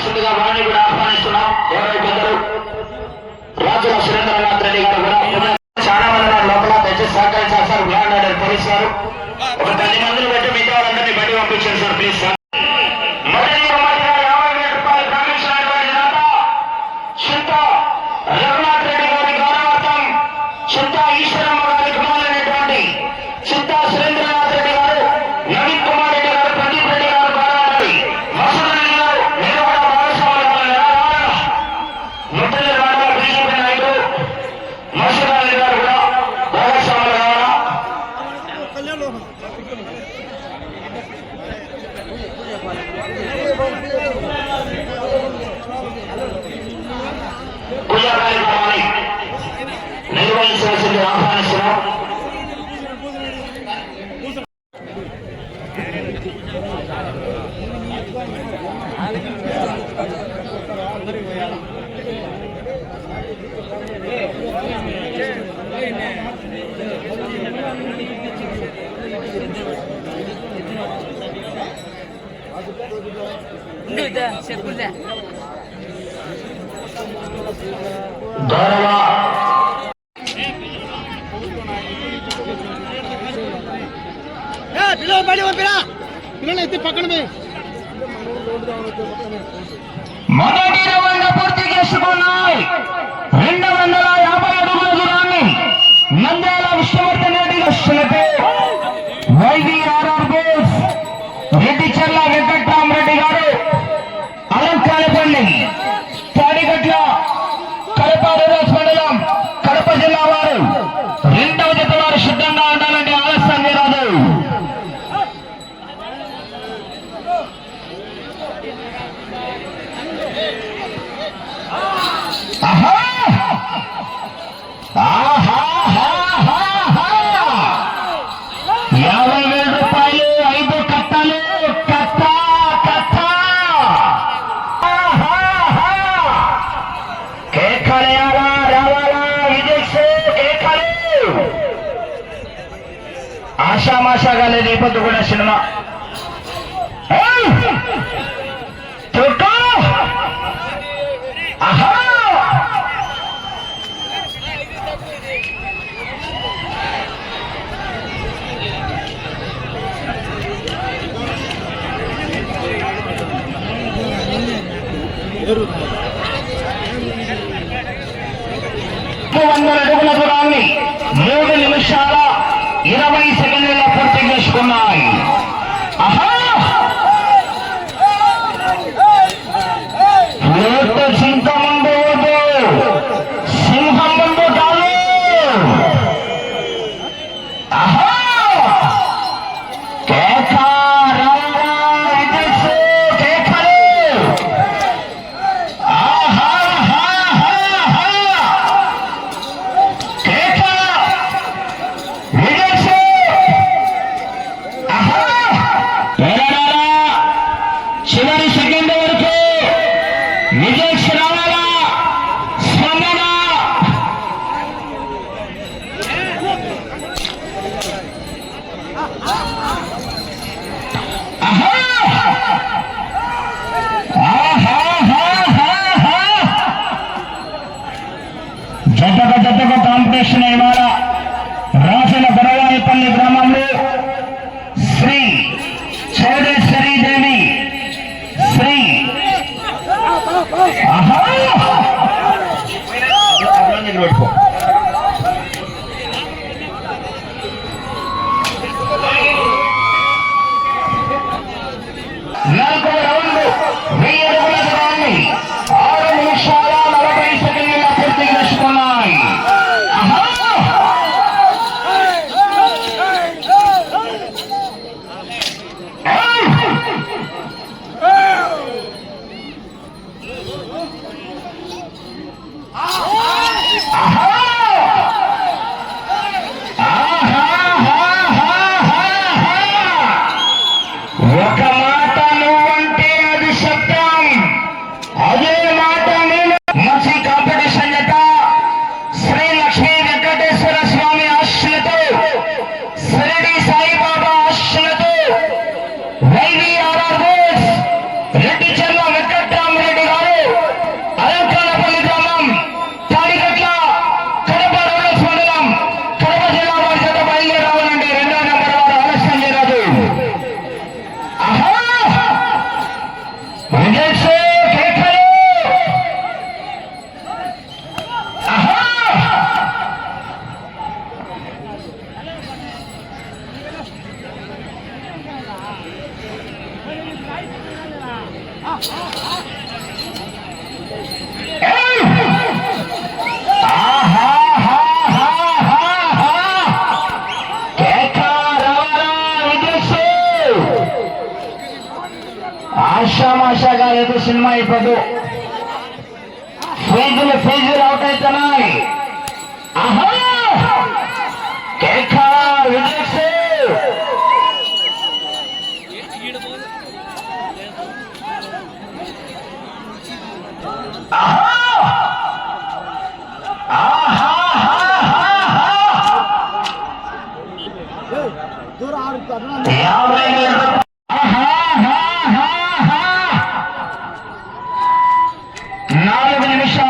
రావాల్సిందిగా వారిని కూడా ఆహ్వానిస్తున్నాం. ఎవరై పెద్దలు రాజుల సురేంద్రనాథ్ రెడ్డి గారు కూడా చాలా మంది లోపల దయచేసి సహకరించారు సార్ బ్లాండ్ ఆర్డర్ పోలీస్ వారు ఒక పది మందిని బట్టి మిగతా వాళ్ళందరినీ బయట పంపించారు సార్ ప్లీజ్ సార్. చేసింది ఆహ్వానిస్తున్నాం చెప్పులే గౌరవ పిల్లలు బయట పంపిరా పిల్లలు ఎత్తి పక్కన మొదటి రౌండ్ పూర్తి చేసుకున్నాయి. రెండు వందల యాభై అడుగుల దూరాన్ని నంద్యాల విష్ణువర్ధన్ రెడ్డి వస్తున్నట్టు వైవిఆర్ఆర్ గోల్స్ రెడ్డి చర్ల వెంకట్రామరెడ్డి గారు అలంకారపల్లి అయిపోద్ది కూడా సినిమా మూడు వందల అడుగుల ఇరవై సెకండ్లలో పూర్తి చేసుకున్నాయి. મારા Oh! ఆషామాషాగా లేదు సినిమా ఇప్పుడు ఫీజులు ఫీజులు అవుట్ అవుతున్నాయి ఆహా నాలుగు నిమిషాలు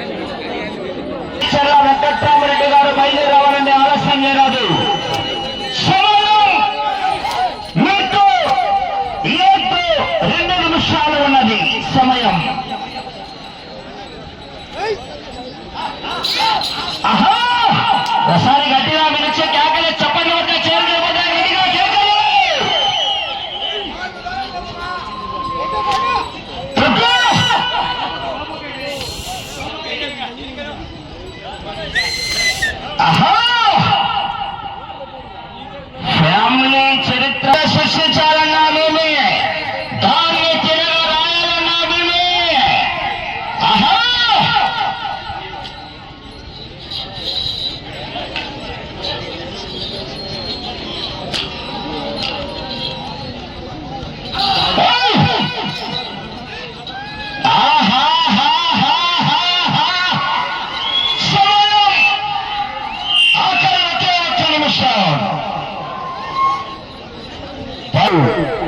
Aham! ભાઈ